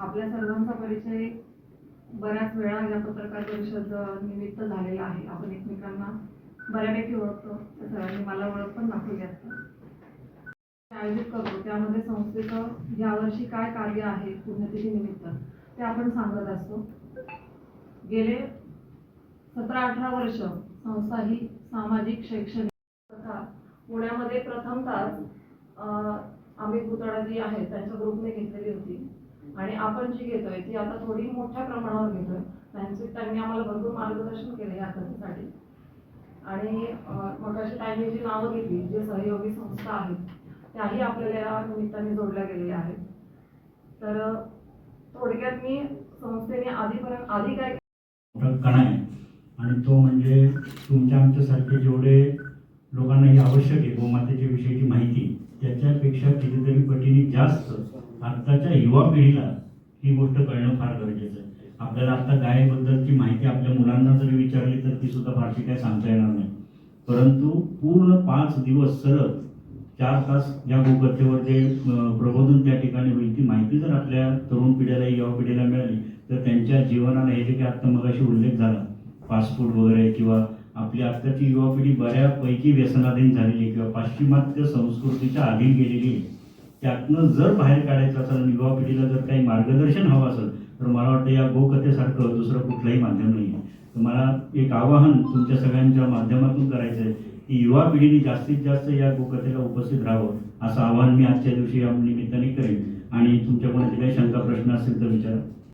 आपल्या सर्वांचा परिचय बऱ्याच वेळा या पत्रकार परिषद निमित्त झालेला आहे. आपण एकमेकांना बऱ्यापैकी ओळखतो. त्या सगळ्यांनी मला ओळख पण दाखवली असतं. आयोजित करतो. त्यामध्ये संस्थेचं यावर्षी काय कार्य आहे पुण्यतिथी निमित्त ते आपण सांगत असतो. गेले सतरा अठरा वर्ष संस्था ही सामाजिक शैक्षणिक तथा पुण्यामध्ये प्रथमतः अ, आम्ही पुतळा जी आहे. त्यांच्या ग्रुपने घेतलेली होती. आणि आपण जी घेतोय ती आता थोडी मोठ्या प्रमाणावर घेतोय. त्यांचे त्यांनी आम्हाला भरपूर मार्गदर्शन केले या कथेसाठी आणि मग अशी त्यांनी जी नावं घेतली जे सहयोगी संस्था आहेत त्याही आपल्याला या निमित्ताने जोडल्या गेलेल्या आहेत. तर थोडक्यात मी संस्थेने आधीपर्यंत आधी काय कणा आहे आणि तो म्हणजे तुमच्या आमच्यासारखे जेवढे लोकांना ही आवश्यक आहे गोमातेच्या विषयीची माहिती त्याच्यापेक्षा कितीतरी पटीने जास्त आत्ताच्या युवा पिढीला ही गोष्ट कळणं फार गरजेचं आहे. आपल्याला आता गायबद्दलची माहिती आपल्या मुलांना जरी विचारली तर ती सुद्धा फारशी काय सांगता येणार नाही. परंतु पूर्ण पाच दिवस सलग चार तास या गोकथेवर जे प्रबोधन त्या ठिकाणी होईल ती माहिती जर आपल्या तरुण पिढ्याला युवा पिढीला मिळाली तर त्यांच्या जीवनाला हे जे काही आत्ता मगाशी उल्लेख झाला फास्ट फूड वगैरे किंवा आपली आत्ताची युवा पिढी बऱ्यापैकी व्यसनाधीन झालेली किंवा पाश्चिमात्य संस्कृतीच्या अधीन गेलेली आहे त्यातनं जर बाहेर काढायचं असेल आणि युवा पिढीला जर काही मार्गदर्शन हवं असेल तर मला वाटतं या गोकथेसारखं दुसरं कुठलंही माध्यम नाही आहे तर मला एक आवाहन तुमच्या सगळ्यांच्या माध्यमातून करायचं आहे की युवा पिढीने जास्तीत जास्त या गोकथेला उपस्थित राहावं असं आवाहन मी आजच्या दिवशी या निमित्ताने करेन.